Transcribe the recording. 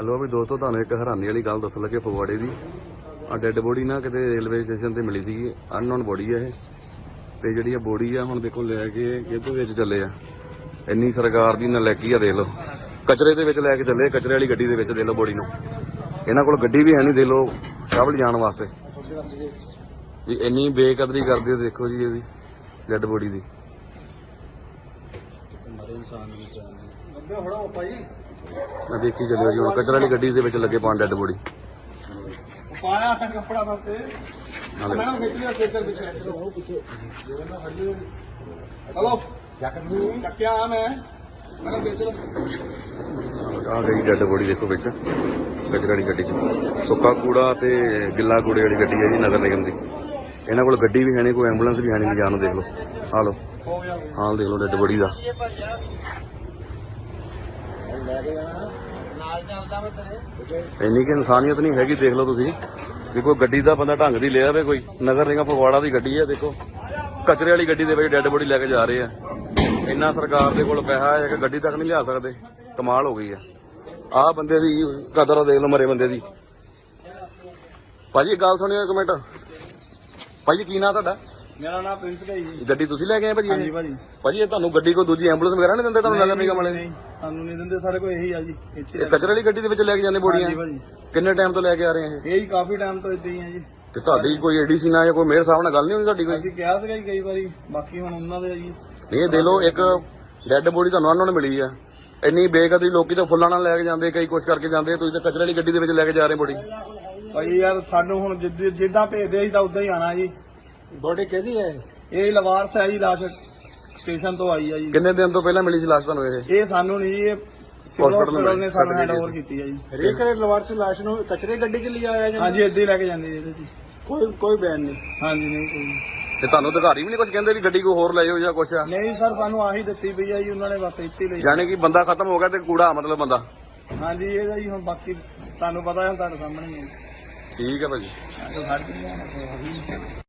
Hello ਵੀ ਦੋਸਤੋ ਤੁਹਾਨੂੰ ਇੱਕ ਹੈਰਾਨੀ ਵਾਲੀ ਗੱਲ ਦੱਸਣ ਲੱਗੇ ਫਗਵਾੜੇ ਦੀ। ਆ ਡੈੱਡ ਬੋਡੀ ਨਾ ਕਿਤੇ ਰੇਲਵੇ ਸਟੇਸ਼ਨ ਤੇ ਮਿਲੀ ਸੀਗੀ। ਅਨਨੋਨ ਬੋਡੀ ਆ ਇਹ। ਤੇ ਜਿਹੜੀ ਇਹ ਬੋਡੀ ਆ ਹੁਣ ਦੇਖੋ ਲੈ ਕੇ ਕਿਹਦੇ ਵਿੱਚ ਚੱਲੇ ਆ। ਇੰਨੀ ਸਰਕਾਰ ਦੀ ਨਲਾਇਕੀ ਆ ਦੇਖ ਲਓ। ਕਚਰੇ ਦੇ ਵਿੱਚ ਲੈ ਕੇ ਚੱਲੇ ਕਚਰੇ ਵਾਲੀ ਗੱਡੀ ਦੇ ਵਿੱਚ ਦੇ ਲਓ ਬੋਡੀ ਨੂੰ। ਇਹਨਾਂ ਕੋਲ ਗੱਡੀ ਵੀ ਹੈ ਨਹੀਂ ਦੇ ਲਓ ਸ਼ਾਵਲ ਜਾਣ ਵਾਸਤੇ। ਵੀ ਇੰਨੀ ਬੇਕਦਰੀ ਕਰਦੇ ਆ, ਦੇਖੋ ਜੀ ਇਹਦੀ ਡੈੱਡ ਬੋਡੀ ਦੀ। ਅੱਗੇ ਹੋਣਾ ਪਾਪਾ ਜੀ। ਮੈਂ ਦੇਖੀ ਚੱਲਿਓ ਜੀ ਹੁਣ ਕਚਰੇ ਵਾਲੀ ਗੱਡੀ ਦੇ ਵਿੱਚ ਲੱਗੇ ਪਾਣ ਡੈੱਡ ਬੋਡੀ। ਪਾਇਆ ਹੈ ਕੱਪੜਾ ਵਾਸਤੇ ਨਾਲੇ। ਮੈਂ ਖਿੱਚ ਲਿਆ ਸਟੇਸ਼ਨ ਪਿੱਛੇ ਚਲੋ ਪਿੱਛੇ ਹਲੋ। ਚੱਕਿਆ ਆ ਮੈਂ। ਮੈਂ ਕਿਹਾ ਵੇਚ ਲਓ। ਆ ਗਈ ਡੈੱਡ ਬੋਡੀ ਦੇਖੋ ਵਿੱਚ ਕਚਰੇ ਵਾਲੀ ਗੱਡੀ 'ਚ। ਸੁੱਕਾ ਕੂੜਾ ਤੇ ਗਿੱਲਾ ਕੂੜੇ ਵਾਲੀ ਗੱਡੀ ਹੈ ਜੀ ਨਗਰ ਨਿਗਮ ਦੀ। ਇਹਨਾਂ ਕੋਲ ਗੱਡੀ ਵੀ ਹੈ ਨਹੀਂ ਕੋਈ ਐਂਬੂਲੈਂਸ ਵੀ ਹੈ ਨਹੀਂ ਜਾਣ ਨੂੰ ਦੇਖ ਲਓ। ਆ ਲਓ। ਹਾਲ ਦੇਖ ਲਓ ਡੈੱਡ ਬੋਡੀ ਦਾ। ਇੰਨੀ ਕਿ ਇਨਸਾਨੀਅਤ ਨਹੀਂ ਹੈਗੀ, ਦੇਖ ਲਓ ਤੁਸੀਂ। ਵੀ ਕੋਈ ਗੱਡੀ ਦਾ ਬੰਦਾ ਢੰਗ ਦੀ ਲਿਆ ਵੇ ਕੋਈ। ਨਗਰ ਨਿਗਮ ਫਗਵਾੜਾ ਦੀ ਗੱਡੀ ਹੈ ਦੇਖੋ। ਕਚਰੇ ਵਾਲੀ ਗੱਡੀ ਦੇ ਵਿੱਚ ਡੈੱਡ ਬੋਡੀ ਲੈ ਕੇ ਜਾ ਰਹੇ ਆ। ਇੰਨਾ ਸਰਕਾਰ ਦੇ ਕੋਲ ਪੈਸਾ ਹੈ ਕਿ ਗੱਡੀ ਤੱਕ ਨਹੀਂ ਲਿਆ ਸਕਦੇ। ਕਮਾਲ ਹੋ ਗਈ ਆ। ਆਹ ਬੰਦੇ ਦੀ ਕਦਰ ਦੇਖ ਲਓ ਮਰੇ ਬੰਦੇ ਦੀ। ਭਾਜੀ ਗੱਲ ਸੁਣਿਓ ਇੱਕ ਮਿੰਟ। ਭਾਜੀ, ਕੀ ਨਾਂ ਤੁਹਾਡਾ? ਮੇਰਾ ਨਾਮ ਪ੍ਰਿੰਸ ਭਾਈ ਜੀ। ਗੱਡੀ ਤੁਸੀਂ ਲੈ ਕੇ ਆਏ ਭਾਜੀ ਹਾਂਜੀ ਇਹ? ਭਾਜੀ। ਭਾਜੀ ਇਹ ਤੁਹਾਨੂੰ ਗੱਡੀ ਕੋਈ ਦੂਜੀ ਐਂਬੂਲੈਂਸ ਵਗੈਰਾ ਨਹੀਂ ਦਿੰਦੇ ਤੁਹਾਨੂੰ ਨਗਰ ਨਿਗਮ ਵਾਲੇ? ਨਹੀਂ ਸਾਨੂੰ ਨਹੀਂ ਦਿੰਦੇ ਸਾਡੇ ਕੋਲ ਇਹੀ ਆ ਜੀ ਇੱਥੇ ਇਹ ਕਚਰੇ ਵਾਲੀ ਗੱਡੀ ਦੇ ਵਿੱਚ ਲੈ ਕੇ ਜਾਂਦੇ ਬੋਡੀਆਂ ਹਾਂਜੀ ਭਾਜੀ। ਕਿੰਨੇ ਟਾਈਮ ਤੋਂ ਲੈ ਕੇ ਆ ਰਹੇ ਆ ਇਹ? ਇਹ ਹੀ ਕਾਫੀ ਟਾਈਮ ਤੋਂ ਇਦਾਂ ਹੀ ਆ ਜੀ। ਤੇ ਤੁਹਾਡੀ ਕੋਈ ਏਡੀਸੀ ਨਾਲ ਜਾਂ ਕੋਈ ਮੇਅਰ ਸਾਹਿਬ ਨਾਲ ਗੱਲ ਨਹੀਂ ਹੋਈ ਤੁਹਾਡੀ ਕੋਈ? ਅਸੀਂ ਕਿਹਾ ਸੀਗਾ ਜੀ ਕਈ ਵਾਰੀ ਬਾਕੀ ਹੁਣ ਉਹਨਾਂ ਦੇ ਆ ਜੀ। ਨਹੀਂ ਇਹ ਦੇ ਲੋ ਇੱਕ ਡੈੱਡ ਬੋਡੀ ਤੁਹਾਨੂੰ ਉਹਨਾਂ ਨੂੰ ਮਿਲੀ ਆ। ਇੰਨੀ ਬੇਕਦਰੀ ਲੋਕੀ ਤਾਂ ਫੁੱਲਾਂ ਨਾਲ ਲੈ ਕੇ ਜਾਂਦੇ ਕਈ ਕੁਛ ਕਰਕੇ ਜਾਂਦੇ ਤੁਸੀਂ ਤਾਂ ਕਚਰੇ ਵਾਲੀ ਗੱਡੀ ਦੇ ਵਿੱਚ ਲੈ ਕੇ ਜਾ ਰਹੇ ਬੋਡੀ ਭਾਈ ਯਾਰ ਸਾਨੂੰ ਹੁਣ ਜਿੱਦ- ਜਿੱਦਾਂ ਭੇਜਦੇ ਅਸੀਂ ਤਾਂ ਉਦਾਂ ਹੀ ਆਣਾ ਜੀ। ਬੋਡੀ ਕਿਹਦੀ ਹੈ ਇਹ? ਲਵਾਰਸ ਹੈ ਜੀ ਲਾਸ਼ ਸਟੇਸ਼ਨ ਤੋਂ ਆਈ ਆ ਜੀ। ਕਿੰਨੇ ਦਿਨ ਤੋਂ ਪਹਿਲਾਂ ਮਿਲੀ ਸੀ ਲਾਸ਼ ਤੁਹਾਨੂੰ ਇਹ? ਇਹ ਸਾਨੂੰ ਨਹੀਂ ਇਹ ਸਿਵਲ Hospital ਹਸਪੀਟਲ ਨੇ ਸਾਨੂੰ certificate ਹੈਂਡ ਓਵਰ ਕੀਤੀ ਆ ਜੀ। ਹਰੇਕ ਲਵਾਰਸ ਲਾਸ਼ ਨੂੰ ਕਚਰੇ ਗੱਡੀ 'ਚ ਲਿਆ ਆਇਆ ਜਾਂ ਹਾਂਜੀ ਏਦਾਂ ਹੀ ਲੈ ਕੇ ਜਾਂਦੇ ਜੀ ਇਹਦੇ ਚ। ਕੋਈ ਕੋਈ ਬਿਆਨ ਨਹੀਂ। ਹਾਂਜੀ ਨਹੀਂ ਕੋਈ ਨਹੀਂ। ਤੇ ਤੁਹਾਨੂੰ ਅਧਿਕਾਰੀ ਵੀ ਨਹੀਂ ਕੁਝ ਕਹਿੰਦੇ ਵੀ ਗੱਡੀ ਕੋਈ ਹੋਰ ਲੈ ਜਾਓ ਜਾਂ ਕੁਛ ਆ? ਨਹੀਂ ਸਰ ਸਾਨੂੰ ਆਹੀ ਦਿੱਤੀ ਪਈ ਆ ਜੀ ਉਹਨਾਂ ਨੇ ਬਸ ਇੱਥੇ ਹੀ ਲਈ। ਯਾਨੀ ਕਿ ਬੰਦਾ ਖਤਮ ਹੋ ਗਿਆ ਤੇ ਕੂੜਾ ਮਤਲਬ ਬੰਦਾ। ਹਾਂਜੀ ਇਹਦਾ ਜੀ ਹੁਣ ਬਾਕੀ ਤੁਹਾਨੂੰ ਪਤਾ ਹੈ ਤੁਹਾਡੇ ਸਾਹਮਣੇ ਹੀ ਹੈ। ਠੀਕ ਹੈ ਭਾਜੀ। ਸਾਡੇ